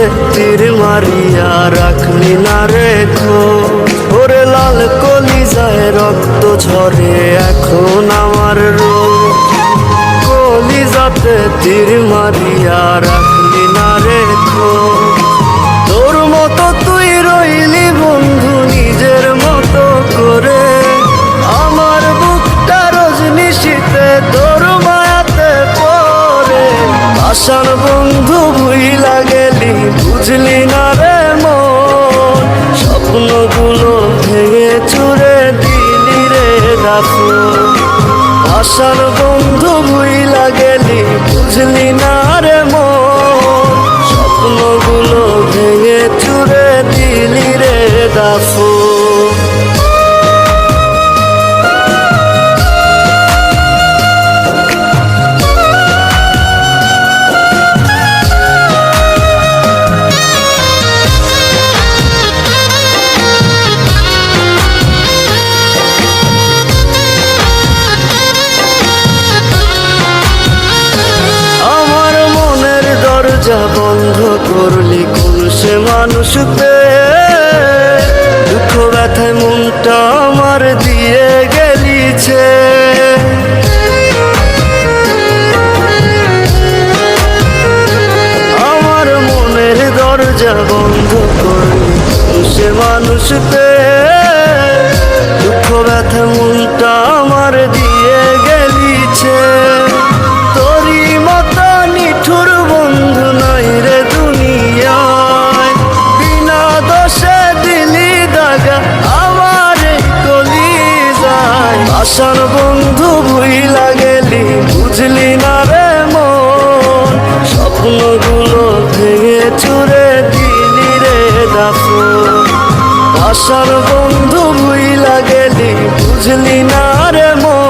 যাতে তীর মারিয়া রাখলি না রেখো ওরে লাল কলি যায় রক্ত ঝরে এখন আমার কলি যাতে তীর মারিয়া রাখলি না রেখো তোর মতো দেখো আশার বন্ধু ভুইলা গেলি, বুঝলি না রে মন। স্বপ্নগুলো ভেঙে চুরে দিলি রে দাফু পেয়ে দুঃখ ব্যথায় মনটা আমার দিয়ে গেলিছে। আমার মনের দরজা বন্ধ করে মানুষ পেয়ে আশার বন্ধু ভুইলা গেলি বুঝলি না রে মন।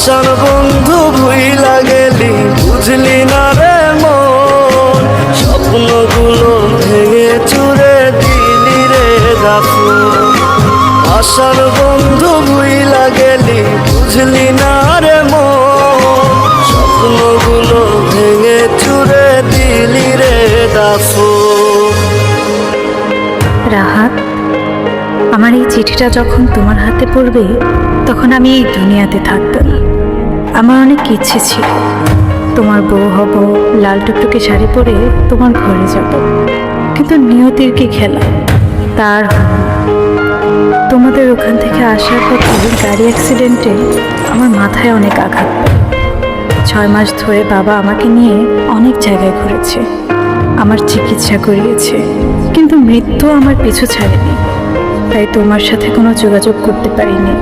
আশার বন্ধু ভুইলা গেলি বুঝলি না রে মন? স্বপ্নগুলো ভেঙে চুরে দিলি রে দাফু আশার বন্ধু ভুইলা গেলি বুঝলি না রে মন? স্বপ্নগুলো ভেঙে চুরে দিলি রে দাফু চিঠিটা যখন তোমার হাতে পড়বে, তখন আমি এই দুনিয়াতে থাকতাম। আমার অনেক ইচ্ছে ছিল। তোমার বউ হব, লাল টুকটুকে শাড়ি পরে তোমার ঘরে যাব। কিন্তু নিয়তির কি খেলা? তার তোমাদের ওখান থেকে আসার পর পথে গাড়ি অ্যাক্সিডেন্টে আমার মাথায় অনেক আঘাত ছয় মাস ধরে বাবা আমাকে নিয়ে অনেক জায়গায় ঘুরেছে। আমার চিকিৎসা করিয়েছে। কিন্তু মৃত্যু আমার পিছু ছাড়েনি। তাই তোমার সাথে কোনো যোগাযোগ করতে পারিনি।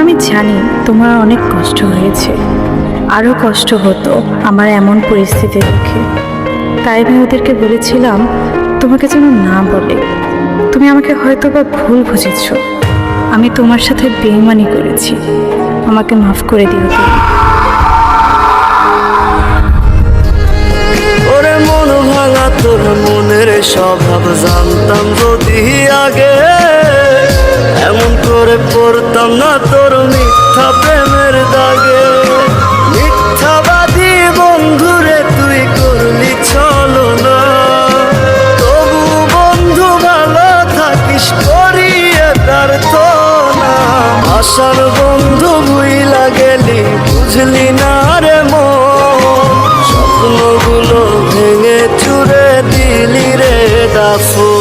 আমি জানি তোমার অনেক কষ্ট হয়েছে। আরও কষ্ট হতো আমার এমন পরিস্থিতি দেখে। তাই আমি ওদেরকে বলেছিলাম, তোমাকে যেন না বলে। তুমি আমাকে হয়তো বা ভুল বুঝেছ। আমি তোমার সাথে বেইমানি করেছি। আমাকে মাফ করে দিও তুমি। তোর মনের স্বভাব জানতাম যদি আগে। মরতাম না তোর মিথ্যা প্রেমের দাগে। মিথ্যাবাদী বন্ধুরে তুই করলি চলো না। তবু বন্ধু ভালো থাকিস, করিয়ে তার তো না আশার বন্ধু বুই গেলি, বুঝলি না রে মন। স্বপ্নগুলো ভেঙে চুরে দিলি রে দাফু